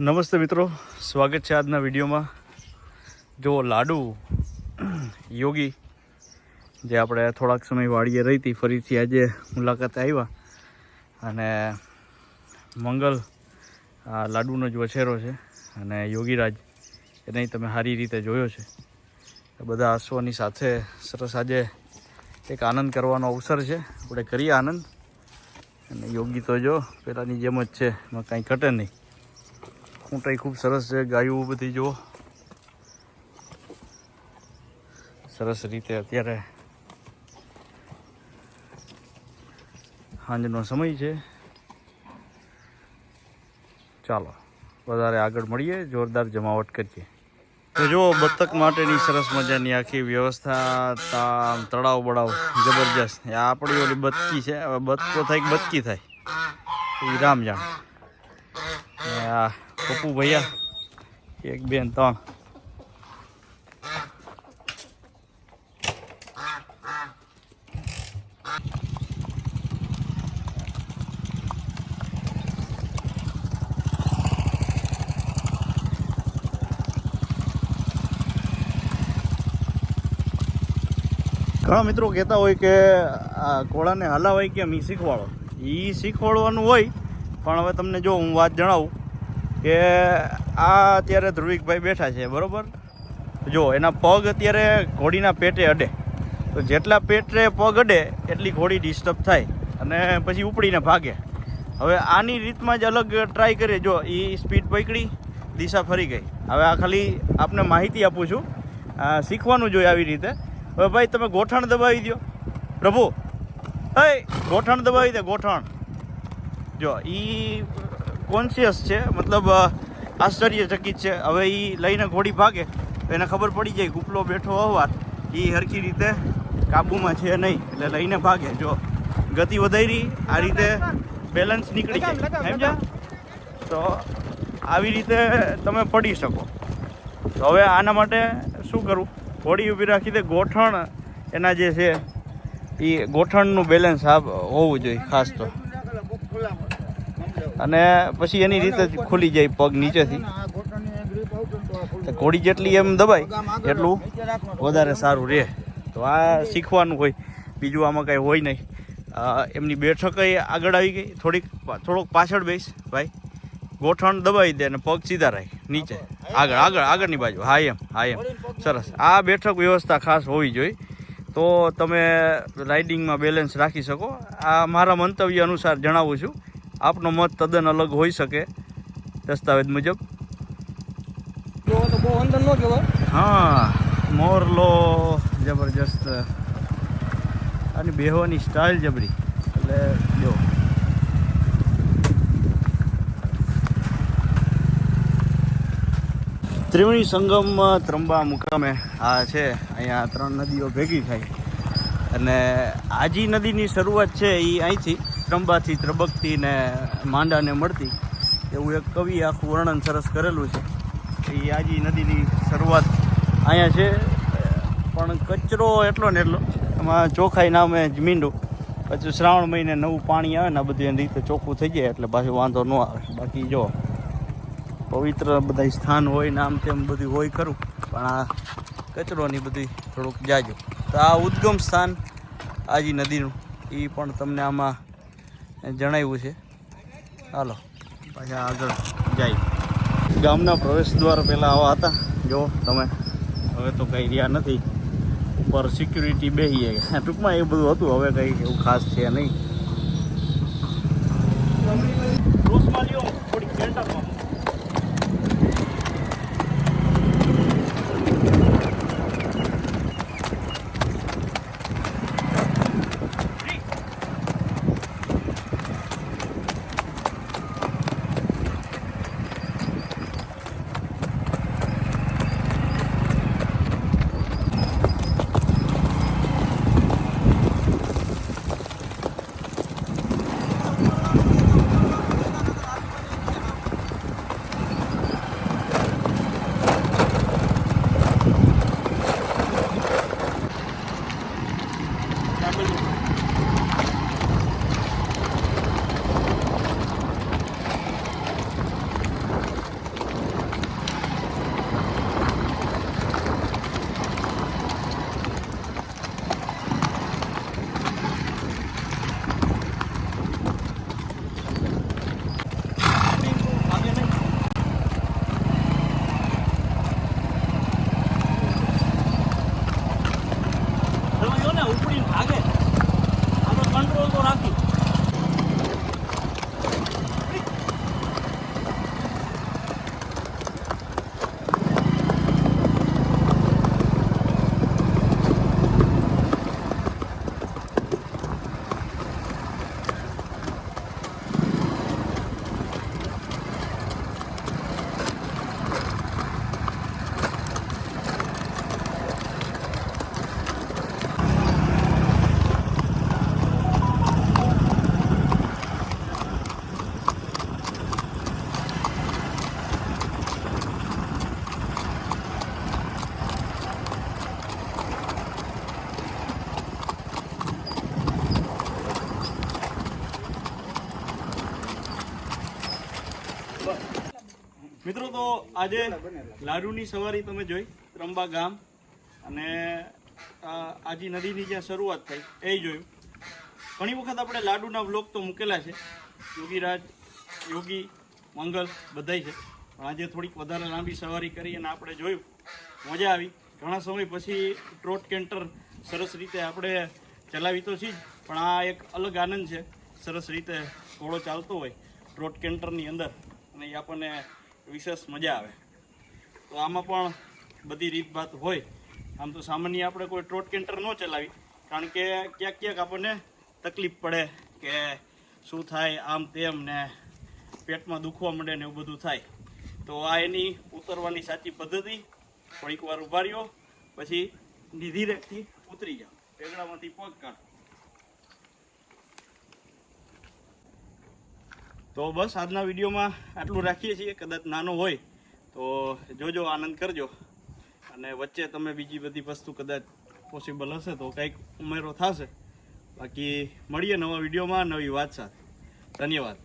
નમસ્તે મિત્રો. સ્વાગત છે આજના વિડીયોમાં. જો લાડુ, યોગી, જે આપણે થોડાક સમય વાળીએ રહી હતી, ફરીથી આજે મુલાકાતે આવ્યા. અને મંગલ આ લાડુનો જ વછેરો છે અને યોગીરાજ એને તમે સારી રીતે જોયો છે. બધા આંસુઓની સાથે સરસ આજે એક આનંદ કરવાનો અવસર છે. આપણે કરીએ આનંદ. અને યોગી તો જો પહેલાંની જેમ જ છે, એમાં કાંઈ ઘટે નહીં. ઊંટાઈ ખૂબ સરસ છે, ગાયું બધી જુઓ. સરસ રીતે અત્યારે સાંજનો સમય છે. ચાલો, વધારે આગળ મળીએ, જોરદાર જમાવટ કરીએ. તો જો બતક માટેની સરસ મજાની આખી વ્યવસ્થા તળાવ, બળાવ, જબરજસ્ત. આપણી ઓલી બતકી છે, હવે બતકો થાય બતકી થાય? એ રામ જાણ આ પપ્પુ ભૈયા, એક બેન ત્રણ. ઘણા મિત્રો કહેતા હોય કે ઘોડાને હલાવાય કેમ? એ શીખવાડો. એ શીખવાડવાનું હોય, પણ હવે તમને જો હું વાત જણાવું કે આ અત્યારે ધ્રુવિકભાઈ બેઠા છે, બરાબર? જો, એના પગ અત્યારે ઘોડીના પેટે અડે. તો જેટલા પેટે પગ અડે, એટલી ઘોડી ડિસ્ટર્બ થાય અને પછી ઉપડીને ભાગે. હવે આની રીતમાં જ અલગ ટ્રાય કરીએ. જો એ સ્પીડ પકડી, દિશા ફરી ગઈ. હવે આ ખાલી આપને માહિતી આપું છું. શીખવાનું જોઈએ આવી રીતે. હવે ભાઈ, તમે ગોઠણ દબાવી દો પ્રભુ, હે, ગોઠણ દબાવી દે, ગોઠણ. જો એ કોન્શિયસ છે મતલબ આશ્ચર્યચકિત છે. હવે એ લઈને ઘોડી ભાગે તો એને ખબર પડી જાય કે ઉપલો બેઠો અવાર એ હરખી રીતે કાબુમાં છે નહીં એટલે લઈને ભાગે. જો ગતિ વધારી આ રીતે બેલેન્સ નીકળી જાય. સમજ્યા? તો આવી રીતે તમે પડી શકો. તો હવે આના માટે શું કરવું ઘોડી ઊભી રાખી દે. ગોઠણ એના જે છે એ ગોઠણનું બેલેન્સ આ હોવું જોઈએ ખાસ તો. અને પછી એની રીતે જ ખુલી જાય પગ નીચેથી. ઘોડી જેટલી એમ દબાય, એટલું વધારે સારું રહે. તો આ શીખવાનું હોય બીજું આમાં કાંઈ હોય નહીં. એમની બેઠક આગળ આવી ગઈ. થોડીક, થોડોક પાછળ બેસ, ભાઈ. ગોઠણ દબાવી દે અને પગ સીધા રાખ, નીચે. આગળ આગળ, આગળની બાજુ. હા, એમ હા, એમ. સરસ. આ બેઠક વ્યવસ્થા ખાસ હોવી જોઈએ. તો તમે રાઇડિંગમાં બેલેન્સ રાખી શકો. આ મારા મંતવ્ય અનુસાર જણાવું છું. આપનો મત તદ્દન અલગ હોઈ શકે, દસ્તાવેજ મુજબ. હા મોરલો જબરજસ્ત. અને બેહવાની સ્ટાઇલ જબરી. એટલે જો. ત્રિવેણી સંગમ ત્રંબા મુકામે આ છે, અહીંયા ત્રણ નદીઓ ભેગી થાય. અને આજી નદીની શરૂઆત છે એ અહીંથી. ત્રંબાથી ત્રબકતી ને માંડાને મળતી, એવું એક કવિ આખું વર્ણન સરસ કરેલું છે. એ આજી નદીની શરૂઆત અહીંયા છે. પણ કચરો એટલો ને એટલો એમાં ચોખાઈ નામે જ મીંડું. પછી શ્રાવણ મહિને નવું પાણી આવે ને આ બધું એની રીતે ચોખ્ખું થઈ જાય એટલે પાછું વાંધો ન આવે. બાકી જો, પવિત્ર બધા સ્થાન હોય ને આમ તેમ બધું હોય ખરું, પણ આ કચરોની બધી થોડુંક જાજો. તો આ ઉદ્ગમ સ્થાન આજી નદીનું એ પણ તમને આમાં જણાવ્યું છે. હાલો, પાછા આગળ જાય. ગામના પ્રવેશ દ્વાર પહેલાં આવા હતા. જો, તમે હવે તો કંઈ રહ્યા નથી. ઉપર સિક્યુરિટી ગયા ટૂંકમાં એ બધું હતું, હવે કંઈ એવું ખાસ છે નહીં. મિત્રો, તો આજે લાડુની સવારી તમે જોઈ, ત્રંબા ગામ. અને આજી નદીની જ્યાં શરૂઆત થઈ, એ જોયું. ઘણી વખત આપણે લાડુના વ્લોગ તો મૂકેલા છે. યોગીરાજ, યોગી, મંગલ બધાય છે. પણ આજે થોડીક વધારે લાંબી સવારી કરી અને આપણે જોયું. મજા આવી. ઘણા સમય પછી ટ્રોટ કેન્ટર સરસ રીતે આપણે ચલાવી તો છીએ પણ આ એક અલગ આનંદ છે. સરસ રીતે ઘોડો ચાલતો હોય, ટ્રોટ કેન્ટરની અંદર. અને એ આપણને વિશેષ મજા આવે. તો આમાં પણ બધી રીતભાત હોય. આમ તો સામાન્ય આપણે કોઈ ટ્રોટ કેન્ટર ન ચલાવી. કારણ કે ક્યાંક ક્યાંક આપણને તકલીફ પડે કે શું થાય, આમ તેમ ને પેટમાં દુખવા માંડે ને એવું બધું થાય. તો આ એની ઉતરવાની સાચી પદ્ધતિ, થોડીક વાર ઊભા રહ્યો, પછી ધીરેથી ઉતરી જાઓ. પેગડામાંથી પગ કાઢો. તો બસ આજના વિડીયોમાં આટલું રાખીએ છીએ. કદાચ નાનો હોય તો જોજો, આનંદ કરજો. અને વચ્ચે તમે બીજી બધી વસ્તુ કદાચ પોસિબલ હશે તો કંઈક ઉમેરો થશે. બાકી મળીએ નવા વિડીયોમાં નવી વાત સાથે. ધન્યવાદ.